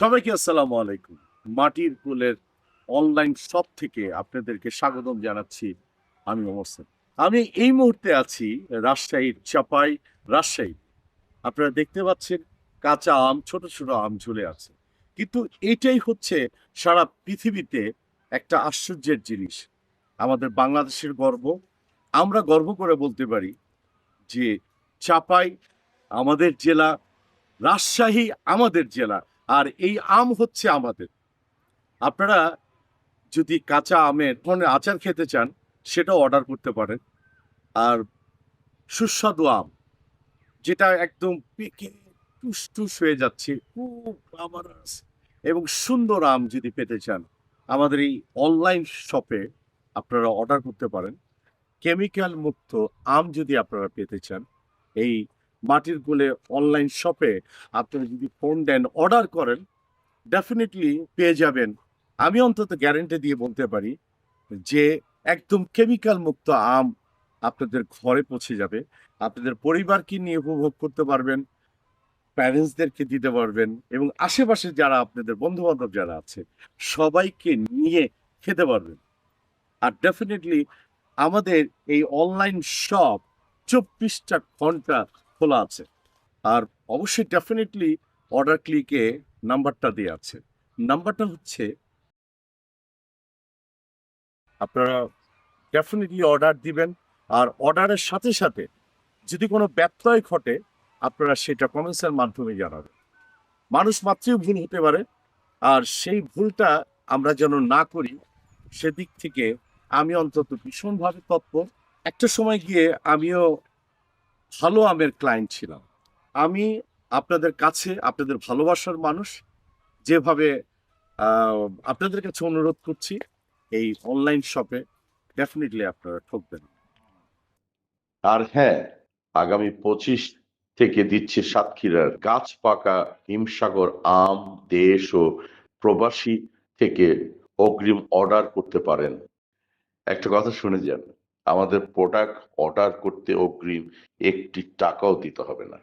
সবাইকে আসসালামু আলাইকুম। মাটির কুলের অনলাইন শপ থেকে আপনাদেরকে স্বাগতম জানাচ্ছি আমি সেন। আমি এই মুহূর্তে আছি রাজশাহীর চাপাই, রাজশাহী। আপনারা দেখতে পাচ্ছেন কাঁচা আম, ছোট ছোট আম ঝুলে আছে। কিন্তু এটাই হচ্ছে সারা পৃথিবীতে একটা আশ্চর্যের জিনিস। আমাদের বাংলাদেশের গর্ব। আমরা গর্ব করে বলতে পারি যে চাপাই আমাদের জেলা, রাজশাহী আমাদের জেলা। আর এই আম হচ্ছে আমাদের। আপনারা যদি কাঁচা আমের ধরনের আচার খেতে চান, সেটাও অর্ডার করতে পারেন। আর সুস্বাদু আম, যেটা একদম পেকে টুস হয়ে যাচ্ছে, খুব গ্লামারাস এবং সুন্দর আম যদি পেতে চান, আমাদের এই অনলাইন শপে আপনারা অর্ডার করতে পারেন। কেমিক্যাল মুক্ত আম যদি আপনারা পেতে চান, এই মাটির কোলে অনলাইন শপে আপনারা যদি ফোন দেন অর্ডার করেন ডেফিনেটলি পেয়ে যাবেন। আমি অন্তত গ্যারেন্টি দিয়ে বলতে পারি যে একদম কেমিক্যাল মুক্ত আম আপনাদের ঘরে পৌঁছে যাবে। আপনাদের পরিবারকে নিয়ে উপভোগ করতে পারবেন প্যারেন্টসদেরকে দিতে পারবেন এবং আশেপাশে যারা আপনাদের বন্ধু বান্ধব যারা আছে, সবাইকে নিয়ে খেতে পারবেন। আর ডেফিনেটলি আমাদের এই অনলাইন শপ চব্বিশটা ঘণ্টা খোলা আছে। আর অবশ্যই ডেফিনেটলি অর্ডার ক্লিকে নাম্বারটা দেওয়া আছে। নাম্বারটা হচ্ছে আপনারা ডেফিনেটলি অর্ডার দিবেন। আর অর্ডারের সাথে সাথে যদি কোনো ব্যত্যয় ঘটে, আপনারা সেটা কমেন্টসের মাধ্যমে জানাবেন। মানুষ মাত্রই ভুল হতে পারে। আর সেই ভুলটা আমরা যেন না করি, সেদিক থেকে আমি অন্তত ভীষণভাবে তৎপর। একটা সময় গিয়ে আমিও ভালো আমের ক্লায়েন্ট ছিলাম। আমি আপনাদের কাছে, আপনাদের ভালোবাসার মানুষ, যেভাবে আপনাদের কাছে অনুরোধ করছি, এই অনলাইন শপে ডেফিনেটলি আপনারা ঠকবেন। আর হ্যাঁ আগামী পঁচিশ থেকে দিচ্ছে সাতক্ষীরার গাছ পাকা হিমসাগর, আম, দেশ ও প্রবাসী থেকে অগ্রিম অর্ডার করতে পারেন। একটা কথা শুনে যান। আমাদের প্রোডাক্ট অর্ডার করতে অগ্রিম একটি টাকাও দিতে হবে না।